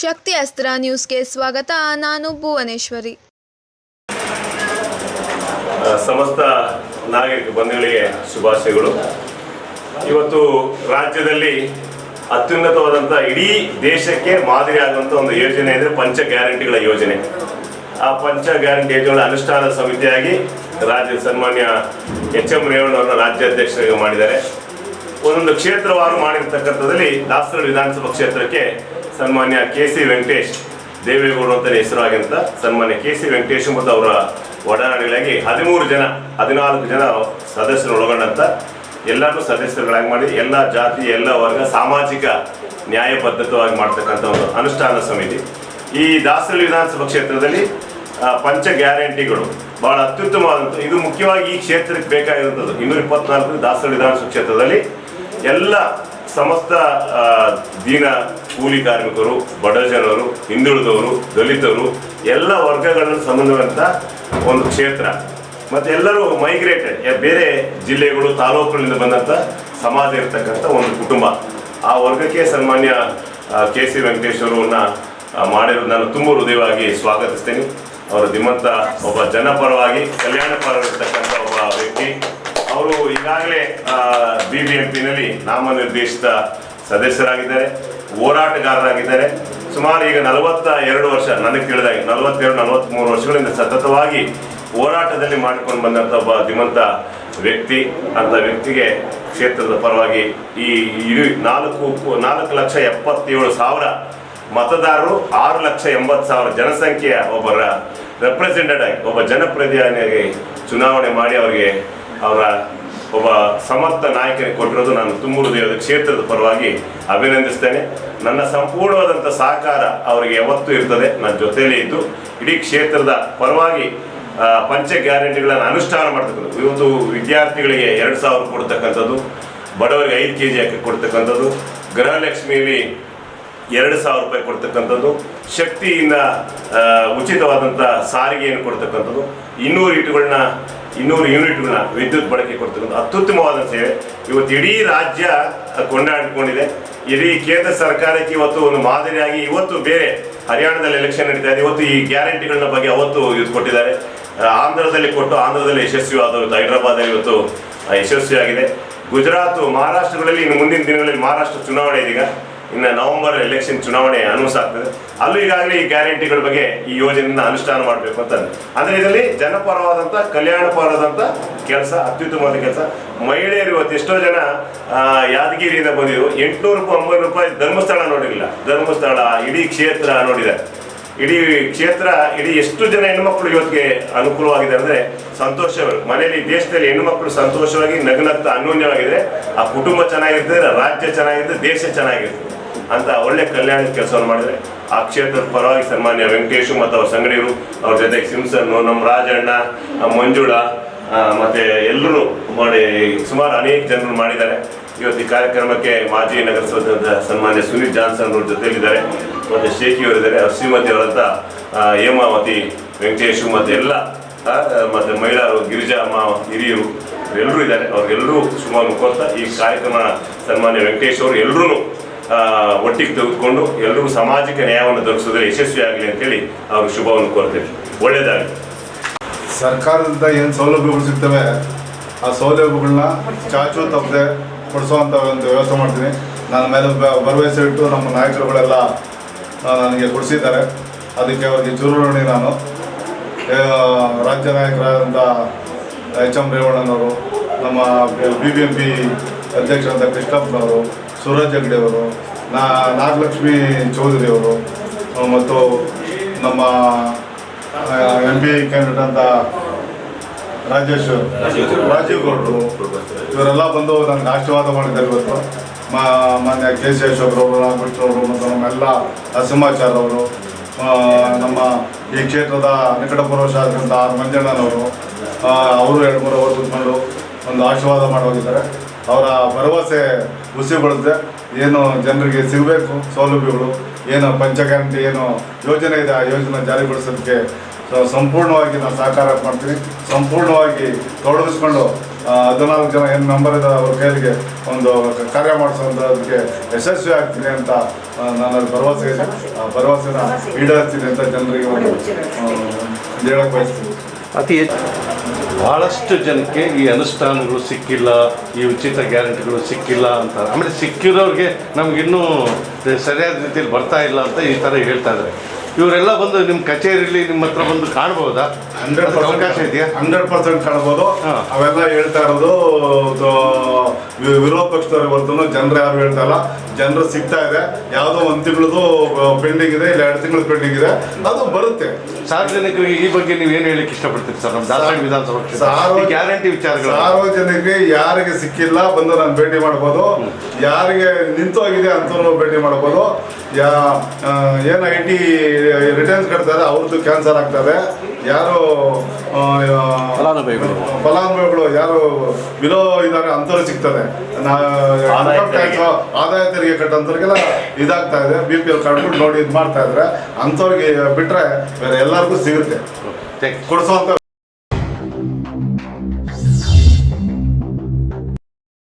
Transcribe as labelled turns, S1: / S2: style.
S1: ಶಕ್ತಿ ಅಸ್ತ್ರ ನ್ಯೂಸ್ಗೆ ಸ್ವಾಗತ. ನಾನು ಭುವನೇಶ್ವರಿ.
S2: ಸಮಸ್ತ ನಾಗರಿಕ ಬಂಧುಗಳಿಗೆ ಶುಭಾಶಯಗಳು. ಇವತ್ತು ರಾಜ್ಯದಲ್ಲಿ ಅತ್ಯುನ್ನತವಾದಂಥ ಇಡೀ ದೇಶಕ್ಕೆ ಮಾದರಿ ಒಂದು ಯೋಜನೆ ಅಂದರೆ ಪಂಚ ಗ್ಯಾರಂಟಿಗಳ ಯೋಜನೆ. ಆ ಪಂಚ ಗ್ಯಾರಂಟಿ ಯೋಜನೆಗಳ ಅನುಷ್ಠಾನ ಸಮಿತಿಯಾಗಿ ರಾಜ್ಯದ ಸನ್ಮಾನ್ಯ ಎಚ್ ಎಂ ರೇವಣ್ಣವರನ್ನ ರಾಜ್ಯಾಧ್ಯಕ್ಷರಾಗಿ ಮಾಡಿದ್ದಾರೆ. ಒಂದೊಂದು ಕ್ಷೇತ್ರವಾರು ಮಾಡಿರ್ತಕ್ಕಂಥದ್ದಲ್ಲಿ ದಾಸರ ವಿಧಾನಸಭಾ ಕ್ಷೇತ್ರಕ್ಕೆ ಸನ್ಮಾನ್ಯ ಕೆ ಸಿ ವೆಂಕಟೇಶ್ ದೇವೇಗೌಡರು ಅಂತಲೇ ಹೆಸರಾಗಿಂತ ಸನ್ಮಾನ್ಯ ಕೆ ಸಿ ವೆಂಕಟೇಶ್ ಮತ್ತು ಅವರ ಒಡನಾಡಿಗಳಾಗಿ ಹದಿಮೂರು ಜನ, ಹದಿನಾಲ್ಕು ಜನ ಸದಸ್ಯರು ಒಳಗೊಂಡಂತ ಎಲ್ಲರೂ ಸದಸ್ಯರುಗಳಾಗಿ ಮಾಡಿ ಎಲ್ಲ ಜಾತಿ, ಎಲ್ಲ ವರ್ಗ, ಸಾಮಾಜಿಕ ನ್ಯಾಯಬದ್ಧತವಾಗಿ ಮಾಡ್ತಕ್ಕಂಥ ಒಂದು ಅನುಷ್ಠಾನ ಸಮಿತಿ. ಈ ದಾಸರಳ್ಳಿ ವಿಧಾನಸಭಾ ಕ್ಷೇತ್ರದಲ್ಲಿ ಪಂಚ ಗ್ಯಾರಂಟಿಗಳು ಬಹಳ ಅತ್ಯುತ್ತಮವಾದಂಥ, ಇದು ಮುಖ್ಯವಾಗಿ ಈ ಕ್ಷೇತ್ರಕ್ಕೆ ಬೇಕಾಗಿರುವಂಥದ್ದು. ಇನ್ನೂರ ಇಪ್ಪತ್ನಾಲ್ಕು ದಾಸರಳ್ಳಿ ವಿಧಾನಸಭಾ ಕ್ಷೇತ್ರದಲ್ಲಿ ಎಲ್ಲ ಸಮಸ್ತ ದೀನ ಕೂಲಿ ಕಾರ್ಮಿಕರು, ಬಡ ಜನರು, ಹಿಂದುಳಿದವರು, ದಲಿತರು, ಎಲ್ಲ ವರ್ಗಗಳನ್ನು ಸಂಬಂಧವಂತ ಒಂದು ಕ್ಷೇತ್ರ. ಮತ್ತು ಎಲ್ಲರೂ ಮೈಗ್ರೇಟೆಡ್ ಬೇರೆ ಜಿಲ್ಲೆಗಳು, ತಾಲೂಕುಗಳಿಂದ ಬಂದಂಥ ಸಮಾಜ ಇರತಕ್ಕಂಥ ಒಂದು ಕುಟುಂಬ. ಆ ವರ್ಗಕ್ಕೆ ಸನ್ಮಾನ್ಯ ಕೆ ಸಿ ವೆಂಕಟೇಶ್ವರನ್ನ ಮಾಡಿರೋದು ನಾನು ತುಂಬ ಹೃದಯವಾಗಿ ಸ್ವಾಗತಿಸ್ತೇನೆ. ಅವರು ನಿಮ್ಮಂಥ ಒಬ್ಬ ಜನಪರವಾಗಿ ಕಲ್ಯಾಣ ಪರವಾಗಿರ್ತಕ್ಕಂಥ ಒಬ್ಬ ವ್ಯಕ್ತಿ. ಅವರು ಈಗಾಗಲೇ ಬಿ ಬಿ ಎಂ ಪಿನಲ್ಲಿ ನಾಮನಿರ್ದೇಶಿತ ಸದಸ್ಯರಾಗಿದ್ದಾರೆ. ಹೋರಾಟಗಾರರಾಗಿದ್ದಾರೆ. ಸುಮಾರು ಈಗ ನಲವತ್ತ ಎರಡು ವರ್ಷ, ನನಗೆ ತಿಳಿದಾಗ ನಲವತ್ತೆರಡು, ನಲವತ್ತ್ಮೂರು ವರ್ಷಗಳಿಂದ ಸತತವಾಗಿ ಹೋರಾಟದಲ್ಲಿ ಮಾಡಿಕೊಂಡು ಬಂದಂಥ ಒಬ್ಬ ಧೀಮಂತ ವ್ಯಕ್ತಿ. ಅಂತ ವ್ಯಕ್ತಿಗೆ ಕ್ಷೇತ್ರದ ಪರವಾಗಿ ಈ ಇಡೀ ನಾಲ್ಕು ನಾಲ್ಕು ಲಕ್ಷ ಎಪ್ಪತ್ತೇಳು ಸಾವಿರ ಮತದಾರರು, ಆರು ಲಕ್ಷ ಎಂಬತ್ತು ಸಾವಿರ ಜನಸಂಖ್ಯೆಯ ಒಬ್ಬರ ರೆಪ್ರೆಸೆಂಟೆಡ್ ಆಗಿ, ಒಬ್ಬ ಜನಪ್ರತಿನಿಧಿಯಾಗಿ ಚುನಾವಣೆ ಮಾಡಿ ಅವರಿಗೆ ಅವರ ಒಬ್ಬ ಸಮರ್ಥ ನಾಯಕನಿಗೆ ಕೊಟ್ಟಿರೋದು ನಾನು ತುಂಬ ಹೃದಯದ ಕ್ಷೇತ್ರದ ಪರವಾಗಿ ಅಭಿನಂದಿಸ್ತೇನೆ. ನನ್ನ ಸಂಪೂರ್ಣವಾದಂಥ ಸಹಕಾರ ಅವರಿಗೆ ಯಾವತ್ತೂ ಇರ್ತದೆ. ನನ್ನ ಜೊತೆಯಲ್ಲೇ ಇದ್ದು ಇಡೀ ಕ್ಷೇತ್ರದ ಪರವಾಗಿ ಪಂಚ ಗ್ಯಾರಂಟಿಗಳನ್ನು ಅನುಷ್ಠಾನ ಮಾಡ್ತಕ್ಕಂಥದ್ದು. ಇವತ್ತು ವಿದ್ಯಾರ್ಥಿಗಳಿಗೆ ಎರಡು ಸಾವಿರ ಕೊಡ್ತಕ್ಕಂಥದ್ದು, ಬಡವರಿಗೆ ಐದು ಕೆ ಜಿ ಹಾಕಿ ಕೊಡ್ತಕ್ಕಂಥದ್ದು, ಗೃಹಲಕ್ಷ್ಮಿಯಲ್ಲಿ ಎರಡು ಸಾವಿರ ರೂಪಾಯಿ ಕೊಡ್ತಕ್ಕಂಥದ್ದು ಶಕ್ತಿಯಿಂದ ಉಚಿತವಾದಂಥ ಸಾರಿಗೆಯನ್ನು ಕೊಡ್ತಕ್ಕಂಥದ್ದು, ಇನ್ನೂರು ಇಟ್ಟುಗಳನ್ನ, ಇನ್ನೂರು ಯೂನಿಟ್ಗಳನ್ನ ವಿದ್ಯುತ್ ಬಳಕೆ ಕೊಡ್ತಕ್ಕಂಥ ಅತ್ಯುತ್ತಮವಾದ ಸೇವೆ. ಇವತ್ತು ಇಡೀ ರಾಜ್ಯ ಕೊಂಡಾಡಿಕೊಂಡಿದೆ. ಇಡೀ ಕೇಂದ್ರ ಸರ್ಕಾರಕ್ಕೆ ಇವತ್ತು ಒಂದು ಮಾದರಿಯಾಗಿ, ಇವತ್ತು ಬೇರೆ ಹರಿಯಾಣದಲ್ಲಿ ಎಲೆಕ್ಷನ್ ನಡೀತಾ ಇದೆ. ಇವತ್ತು ಈ ಗ್ಯಾರಂಟಿಗಳನ್ನ ಬಗ್ಗೆ ಅವತ್ತು ಇದು ಕೊಟ್ಟಿದ್ದಾರೆ. ಆಂಧ್ರದಲ್ಲಿ ಕೊಟ್ಟು, ಆಂಧ್ರದಲ್ಲಿ ಯಶಸ್ವಿಯಾದ ಹೈದರಾಬಾದ್ ಹೈದರಾಬಾದಲ್ಲಿ ಇವತ್ತು ಯಶಸ್ವಿಯಾಗಿದೆ. ಗುಜರಾತ್, ಮಹಾರಾಷ್ಟ್ರಗಳಲ್ಲಿ ಇನ್ನು ಮುಂದಿನ ದಿನಗಳಲ್ಲಿ ಮಹಾರಾಷ್ಟ್ರ ಚುನಾವಣೆ ಇದೀಗ. ಇನ್ನು ನವೆಂಬರ್ ಎಲೆಕ್ಷನ್ ಚುನಾವಣೆ ಅನೌನ್ಸ್ ಆಗ್ತದೆ. ಅಲ್ಲೂ ಈಗಾಗಲೇ ಈ ಗ್ಯಾರಂಟಿಗಳ ಬಗ್ಗೆ ಈ ಯೋಜನೆಯನ್ನು ಅನುಷ್ಠಾನ ಮಾಡಬೇಕು ಅಂತ ಅಂದರೆ ಇದರಲ್ಲಿ ಜನಪರವಾದಂಥ ಕಲ್ಯಾಣಪರವಾದಂಥ ಕೆಲಸ, ಅತ್ಯುತ್ತಮವಾದ ಕೆಲಸ. ಮಹಿಳೆಯರು ಇವತ್ತು ಎಷ್ಟೋ ಜನ ಯಾದಗಿರಿಯಿಂದ ಬಂದಿದ್ರು. ಎಂಟುನೂರು ರೂಪಾಯಿ ಒಂಬೈನೂರು ರೂಪಾಯಿ ಧರ್ಮಸ್ಥಳ ನೋಡಿರಲಿಲ್ಲ. ಧರ್ಮಸ್ಥಳ, ಇಡೀ ಕ್ಷೇತ್ರ ನೋಡಿದೆ ಇಡೀ ಕ್ಷೇತ್ರ, ಇಡೀ ಎಷ್ಟು ಜನ ಹೆಣ್ಮಕ್ಳು ಇವತ್ತಿಗೆ ಅನುಕೂಲವಾಗಿದೆ ಅಂದ್ರೆ ಸಂತೋಷವರು ಮನೆಯಲ್ಲಿ ದೇಶದಲ್ಲಿ ಹೆಣ್ಮಕ್ಳು ಸಂತೋಷವಾಗಿ ನಗ್ನಗ್ತಾ ಅನ್ಯೋನ್ಯವಾಗಿದ್ರೆ ಆ ಕುಟುಂಬ ಚೆನ್ನಾಗಿರ್ತದೆ, ರಾಜ್ಯ ಚೆನ್ನಾಗಿರ್ತದೆ, ದೇಶ ಚೆನ್ನಾಗಿರ್ತದೆ. ಅಂತ ಒಳ್ಳೆ ಕಲ್ಯಾಣ ಕೆಲಸವನ್ನು ಮಾಡಿದ್ರೆ ಆ ಕ್ಷೇತ್ರದ ಪರವಾಗಿ ಸನ್ಮಾನ್ಯ ವೆಂಕಟೇಶು ಮತ್ತು ಅವ್ರ ಸಂಗಡಿಯರು ಅವ್ರ ಜೊತೆಗೆ ಸಿಂಸನ್ನು, ನಮ್ಮ ರಾಜಣ್ಣ ಮಂಜುಳ ಮತ್ತೆ ಎಲ್ಲರೂ ಮಾಡಿ ಸುಮಾರು ಅನೇಕ ಜನರು ಮಾಡಿದ್ದಾರೆ. ಇವತ್ತು ಈ ಕಾರ್ಯಕ್ರಮಕ್ಕೆ ಮಾಜಿ ನಗರಸಭೆ ಸನ್ಮಾನ್ಯ ಸುನೀಲ್ ಜಾನ್ಸನ್ ಅವ್ರ ಜೊತೆಯಲ್ಲಿದ್ದಾರೆ. ಮತ್ತೆ ಶೇಖಿ ಅವರಿದ್ದಾರೆ. ಅವ್ರ ಶ್ರೀಮತಿ ಅವರಂತ ಹೇಮಾವತಿ, ವೆಂಕಟೇಶು ಮತ್ತೆ ಎಲ್ಲ ಮತ್ತು ಗಿರಿಜಾ ಅಮ್ಮ ಹಿರಿಯರು ಎಲ್ಲರೂ ಇದ್ದಾರೆ. ಅವ್ರಿಗೆಲ್ಲರೂ ಸುಮಾರು ಕೋರ್ತಾ ಈ ಕಾರ್ಯಕ್ರಮ ಸನ್ಮಾನ್ಯ ವೆಂಕಟೇಶ್ ಅವರು ಎಲ್ಲರೂ ಒಟ್ಟಿಗೆ ತೆಗೆದುಕೊಂಡು ಎಲ್ಲರಿಗೂ ಸಾಮಾಜಿಕ ನ್ಯಾಯವನ್ನು ದೊರಕಿಸೋದ್ರಲ್ಲಿ ಯಶಸ್ವಿಯಾಗಲಿ ಅಂತೇಳಿ ಅವ್ರ ಶುಭವನ್ನು ಕೋರ್ತೇವೆ ಒಳ್ಳೆಯದಾಗಲಿ.
S3: ಸರ್ಕಾರದಿಂದ ಏನು ಸೌಲಭ್ಯಗಳು ಸಿಗ್ತವೆ? ಆ ಸೌಲಭ್ಯಗಳನ್ನ ಚಾಚು ತಪ್ಪದೆ ಕೊಡಿಸುವಂಥ ಒಂದು ವ್ಯವಸ್ಥೆ ಮಾಡ್ತೀನಿ. ನನ್ನ ಮೇಲೆ ಭರವಸೆ ಇಟ್ಟು ನಮ್ಮ ನಾಯಕರುಗಳೆಲ್ಲ ನನಗೆ ಕೊಡಿಸಿದ್ದಾರೆ. ಅದಕ್ಕೆ ಅವರಿಗೆ ಚುರುಣಿ ನಾನು. ರಾಜ್ಯ ನಾಯಕರಾದಂಥ ಎಚ್ ಎಂ ರೇವಣ್ಣನವರು, ನಮ್ಮ ಬಿ ಬಿ ಎಂ ಪಿ ಅಧ್ಯಕ್ಷರಾದ ಕೃಷ್ಣಪ್ಪನವರು ಸೂರಜ್ ಅವರು ನಾ ನಾಗಲಕ್ಷ್ಮಿ ಚೌಧರಿ ಅವರು ಮತ್ತು ನಮ್ಮ ಎಂ ಪಿ ಕ್ಯಾಂಡಿಡೇಟ್ ಅಂತ ರಾಜೇಶ್ ರಾಜೀವ್ ಗೌಡರು ಇವರೆಲ್ಲ ಬಂದು ನನಗೆ ಆಶೀರ್ವಾದ ಮಾಡಿದ್ದಾರೆ ಇವತ್ತು. ಮಾನ್ಯ ಕೆ ಸಿ ಅಶೋಕ್ರವರು ರಾಮಕೃಷ್ಣವರು ಮತ್ತು ನಮ್ಮೆಲ್ಲ ನರಸಿಂಹಾಚಾರ್ ಅವರು ಆ, ನಮ್ಮ ಈ ಕ್ಷೇತ್ರದ ನಿಕಟಪೂರ್ವ ಶಾಸಕರಂತ ಆರ್ ಮಂಜಣ್ಣನವರು ಅವರು ಎರಡು ಮೂರು ಅವರು ಕೂತ್ಕೊಂಡು ಒಂದು ಆಶೀರ್ವಾದ ಮಾಡಿ ಹೋಗಿದ್ದಾರೆ. ಅವರ ಭರವಸೆ ಹುಸಿಗೊಳಿಸಿದೆ ಏನು ಜನರಿಗೆ ಸಿಗಬೇಕು ಸೌಲಭ್ಯಗಳು ಏನು ಪಂಚ ಗ್ಯಾರಂಟಿ ಏನು ಯೋಜನೆ ಇದೆ ಆ ಯೋಜನೆ ಜಾರಿಗೊಳಿಸೋದಕ್ಕೆ ಸೊ ಸಂಪೂರ್ಣವಾಗಿ ನಾನು ಸಹಕಾರ ಮಾಡ್ತೀನಿ ಸಂಪೂರ್ಣವಾಗಿ ತೊಡಗಿಸ್ಕೊಂಡು ಹದಿನಾಲ್ಕು ಜನ ಏನು ನಂಬರ್ ಇದೆ ಅವ್ರ ಕೈಲಿಗೆ ಒಂದು ಕಾರ್ಯ ಮಾಡಿಸೋದಕ್ಕೆ ಯಶಸ್ವಿ ಆಗ್ತೀನಿ ಅಂತ ನಾನು ನನ್ನ ಭರವಸೆ ಇದೆ. ಆ ಭರವಸೆನ ಈಡೇರಿಸ್ತೀನಿ ಅಂತ ಜನರಿಗೆ ಒಂದು ಹೇಳಕ್ಕೆ ಹೇಳಕ್ ಬಯಸ್ತೀನಿ.
S4: ಅತಿ ಹೆಚ್ಚು ಭಾಳಷ್ಟು ಜನಕ್ಕೆ ಈ ಅನುಷ್ಠಾನಗಳು ಸಿಕ್ಕಿಲ್ಲ ಈ ಉಚಿತ ಗ್ಯಾರಂಟಿಗಳು ಸಿಕ್ಕಿಲ್ಲ ಅಂತ. ಆಮೇಲೆ ಸಿಕ್ಕಿರೋರಿಗೆ ನಮಗಿನ್ನೂ ಸರಿಯಾದ ರೀತಿಯಲ್ಲಿ ಬರ್ತಾ ಇಲ್ಲ ಅಂತ ಈ ಥರ ಹೇಳ್ತಾ ಇದ್ದಾರೆ. ಇವರೆಲ್ಲ ಬಂದು ನಿಮ್ಮ ಕಚೇರಿಯಲ್ಲಿ ನಿಮ್ಮ ಹತ್ರ ಬಂದು ಕಾಣ್ಬೋದಾ?
S3: ಹಂಡ್ರೆಡ್
S4: ಅವಕಾಶ ಇದೆಯಾ?
S3: ಹಂಡ್ರೆಡ್ ಪರ್ಸೆಂಟ್ ಕಾಣ್ಬೋದು. ಅವೆಲ್ಲ ಹೇಳ್ತಾ ಇರೋದು ವಿರೋಧ ಪಕ್ಷದವ್ರ ಹೊರತು ಜನರು ಯಾರು ಹೇಳ್ತಾ ಇಲ್ಲ. ಜನರು ಸಿಗ್ತಾ ಇದೆ. ಯಾವುದೋ ಒಂದು ತಿಂಗಳದು ಪೆಂಡಿಂಗ್ ಇದೆ ಇಲ್ಲ ಎರಡು ತಿಂಗಳು ಪೆಂಡಿಂಗ್ ಇದೆ. ಅದು ಬರುತ್ತೆ.
S4: ಸಾರ್ವಜನಿಕರಿಗೆ ಈ ಬಗ್ಗೆ ನೀವು ಏನು ಹೇಳಿಕ್ಕೆ ಇಷ್ಟಪಡ್ತೀರಿ ಸರ್? ನಮ್ಮ ದಾಸವಾಡ ವಿಧಾನಸಭಾ ಗ್ಯಾರಂಟಿ ವಿಚಾರಗಳು.
S3: ಸಾರ್ವಜನಿಕರಿಗೆ ಯಾರಿಗೆ ಸಿಕ್ಕಿಲ್ಲ ಬಂದು ನಾನು ಭೇಟಿ ಮಾಡ್ಬೋದು. ಯಾರಿಗೆ ನಿಂತೋಗಿದೆ ಅಂತೂ ಭೇಟಿ ಮಾಡ್ಬೋದು. ಯಾ ಏನು ಐ ಟಿ ರಿಟರ್ನ್ಸ್ ಕಟ್ತಾರೆ ಅವ್ರದ್ದು ಕ್ಯಾನ್ಸಲ್ ಆಗ್ತದೆ. ಯಾರು
S4: ಫಲಾನುಭವಿಗಳು.
S3: ಫಲಾನುಭವಿಗಳು ಯಾರು ಬಿಲೋ ಇದ್ದಾರೆ ಅಂಥವ್ರು ಸಿಗ್ತದೆ.
S2: ಆದಾಯ ತೆರಿಗೆ.
S3: ಕಟ್ಟಂತವ್ರಿಗೆಲ್ಲ ಇದಾಗ್ತಾ ಇದೆ ಬಿ ಪಿ ಎಲ್ ಕಾರ್ಡ್ ನೋಡಿ ಇದು ಮಾಡ್ತಾ ಇದ್ರೆ ಅಂಥವ್ರಿಗೆ ಬಿಟ್ರೆ ಬೇರೆ ಎಲ್ಲರಿಗೂ ಸಿಗುತ್ತೆ.
S4: ಕೊಡಿಸುವಂತ
S3: ಕೊಡಿಸುವಂಥ